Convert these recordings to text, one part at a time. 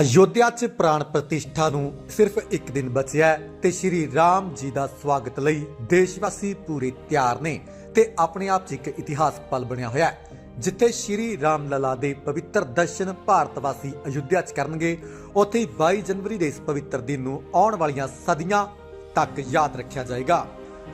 ਅਯੋਧਿਆ 'ਚ ਪ੍ਰਾਣ ਪ੍ਰਤਿਸ਼ਠਾ ਨੂੰ ਸਿਰਫ ਇੱਕ ਦਿਨ ਬਚਿਆ ਹੈ ਤੇ ਸ਼੍ਰੀ ਰਾਮ ਜੀ ਦਾ ਸਵਾਗਤ ਲਈ ਦੇਸ਼ ਵਾਸੀ ਪੂਰੇ ਤਿਆਰ ਨੇ ਤੇ ਆਪਣੇ ਆਪ 'ਚ ਇੱਕ ਇਤਿਹਾਸ ਪਲ ਬਣਿਆ ਹੋਇਆ ਹੈ, ਜਿੱਥੇ ਸ਼੍ਰੀ ਰਾਮ ਲਲਾ ਦੇ ਪਵਿੱਤਰ ਦਰਸ਼ਨ ਭਾਰਤ ਵਾਸੀ ਅਯੁੱਧਿਆ 'ਚ ਕਰਨਗੇ। ਉੱਥੇ ਹੀ 22 ਜਨਵਰੀ ਦੇ ਇਸ ਪਵਿੱਤਰ ਦਿਨ ਨੂੰ ਆਉਣ ਵਾਲੀਆਂ ਸਦੀਆਂ ਤੱਕ ਯਾਦ ਰੱਖਿਆ ਜਾਏਗਾ।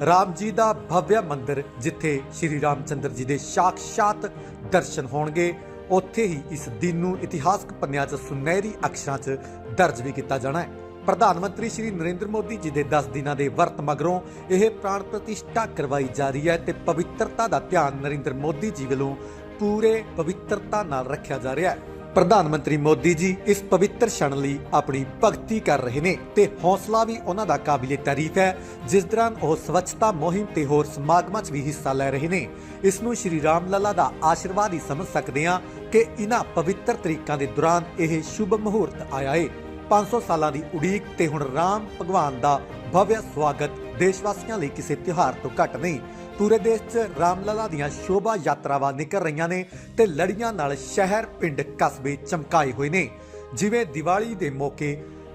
ਰਾਮ ਜੀ ਦਾ ਭਵਯ ਮੰਦਿਰ, ਜਿੱਥੇ ਸ਼੍ਰੀ ਰਾਮਚੰਦਰ ਜੀ ਦੇ ਸਾਖਸ਼ਾਤ ਦਰਸ਼ਨ ਹੋਣਗੇ ਉੱਥੇ ਹੀ ਇਸ ਦਿਨ ਨੂੰ ਇਤਿਹਾਸਕ ਪੰਨਿਆਂ 'ਚ ਸੁਨਹਿਰੀ ਅਕਸ਼ਰਾਂ 'ਚ ਦਰਜ ਵੀ ਕੀਤਾ ਜਾਣਾ ਹੈ। ਪ੍ਰਧਾਨ ਮੰਤਰੀ ਸ਼੍ਰੀ ਨਰਿੰਦਰ ਮੋਦੀ ਜੀ ਦੇ 10 ਦਿਨਾਂ ਦੇ ਵਰਤ ਮਗਰੋਂ ਇਹ ਪ੍ਰਾਣ ਪ੍ਰਤਿਸ਼ਠਾ ਕਰਵਾਈ ਜਾ ਰਹੀ ਹੈ ਤੇ ਪਵਿੱਤਰਤਾ ਦਾ ਧਿਆਨ ਨਰਿੰਦਰ ਮੋਦੀ ਜੀ ਵੱਲੋਂ ਪੂਰੇ ਪਵਿੱਤਰਤਾ ਨਾਲ ਰੱਖਿਆ ਜਾ ਰਿਹਾ ਹੈ। ਪ੍ਰਧਾਨ ਮੰਤਰੀ ਮੋਦੀ ਜੀ ਇਸ ਪਵਿੱਤਰ ਛਣ ਲਈ ਆਪਣੀ ਭਗਤੀ ਕਰ ਰਹੇ ਨੇ ਤੇ ਹੌਸਲਾ ਵੀ ਉਹਨਾਂ ਦਾ ਕਾਬਿਲੇ ਤਾਰੀਫ ਹੈ, ਜਿਸ ਦੌਰਾਨ ਉਹ ਸਵੱਛਤਾ ਮੁਹਿੰਮ ਤੇ ਹੋਰ ਸਮਾਗਮਾਂ 'ਚ ਵੀ ਹਿੱਸਾ ਲੈ ਰਹੇ ਨੇ। ਇਸ ਨੂੰ ਸ਼੍ਰੀ ਰਾਮ ਲੱਲਾ ਦਾ ਆਸ਼ੀਰਵਾਦ ਹੀ ਸਮਝ ਸਕਦੇ ਹਾਂ ਕਿ ਇਹਨਾਂ ਪਵਿੱਤਰ ਤਰੀਕਾਂ ਦੇ ਦੌਰਾਨ ਇਹ ਸ਼ੁਭ ਮਹੂਰਤ ਆਇਆ ਏ। 500 ਸਾਲਾਂ ਦੀ ਉਡੀਕ ਤੇ ਹੁਣ ਰਾਮ ਭਗਵਾਨ ਦਾ ਭਵਯ ਸਵਾਗਤ ਦੇਸ਼ ਵਾਸੀਆਂ ਲਈ ਕਿਸੇ ਤਿਉਹਾਰ ਤੋਂ ਘੱਟ ਨਹੀਂ ਪੂਰੇ ਦੇਸ਼ 'ਚ ਰਾਮਲਲਾ ਦੀਆਂ ਸ਼ੋਭਾ ਯਾਤਰਾਵਾਂ ਨਿਕਲ ਰਹੀਆਂ ਨੇ ਤੇ ਲੜੀਆਂ ਨਾਲ ਸ਼ਹਿਰ, ਪਿੰਡ, ਕਸਬੇ ਚਮਕਾਏ ਹੋਏ ਨੇ। ਜਿਵੇਂ ਦੀਵਾਲੀ ਦੇ ਮੌਕੇ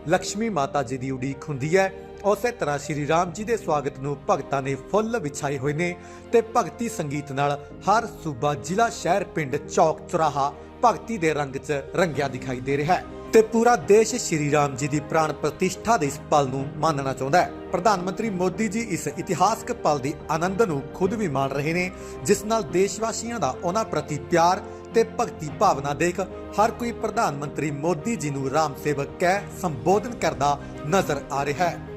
ਲక్ష్ਮੀ ਮਾਤਾ ਜੀ ਦੀ ਉਡੀਕ ਹੁੰਦੀ ਹੈ, ਉਸੇ ਤਰ੍ਹਾਂ ਸ਼੍ਰੀ ਰਾਮ ਜੀ ਦੇ ਸਵਾਗਤ ਨੂੰ ਭਗਤਾਂ ਨੇ ਫੁੱਲ ਵਿਛਾਏ ਹੋਏ ਨੇ ਤੇ ਭਗਤੀ ਸੰਗੀਤ ਨਾਲ ਹਰ ਸੂਬਾ, ਜ਼ਿਲ੍ਹਾ, ਸ਼ਹਿਰ, ਪਿੰਡ ਚੌਕ ਚੁਰਾਹਾ ਭਗਤੀ ਦੇ ਰੰਗ 'ਚ ਰੰਗਿਆ ਦਿਖਾਈ ਦੇ ਰਿਹਾ ਹੈ। ਤੇ ਪੂਰਾ ਦੇਸ਼ ਸ਼੍ਰੀ ਰਾਮ ਜੀ ਦੀ ਪ੍ਰਾਣ ਪ੍ਰਤਿਸ਼ਠਾ ਦੇ ਇਸ ਪਲ ਨੂੰ ਮਾਨਣਾ ਚਾਹੁੰਦਾ ਹੈ। ਪ੍ਰਧਾਨ ਮੰਤਰੀ ਮੋਦੀ ਜੀ ਇਸ ਇਤਿਹਾਸਕ ਪਲ ਦੀ ਆਨੰਦ ਨੂੰ ਖੁਦ ਵੀ ਮਾਣ ਰਹੇ ਨੇ, ਜਿਸ ਨਾਲ ਦੇਸ਼ ਵਾਸੀਆਂ ਦਾ ਉਹਨਾਂ ਪ੍ਰਤੀ ਪਿਆਰ ਤੇ ਭਗਤੀ ਭਾਵਨਾ ਦੇਖ ਹਰ ਕੋਈ ਪ੍ਰਧਾਨ ਮੰਤਰੀ ਮੋਦੀ ਜੀ ਨੂੰ ਰਾਮ ਸੇਵਕ ਕਹਿ ਸੰਬੋਧਨ ਕਰਦਾ ਨਜ਼ਰ ਆ ਰਿਹਾ ਹੈ।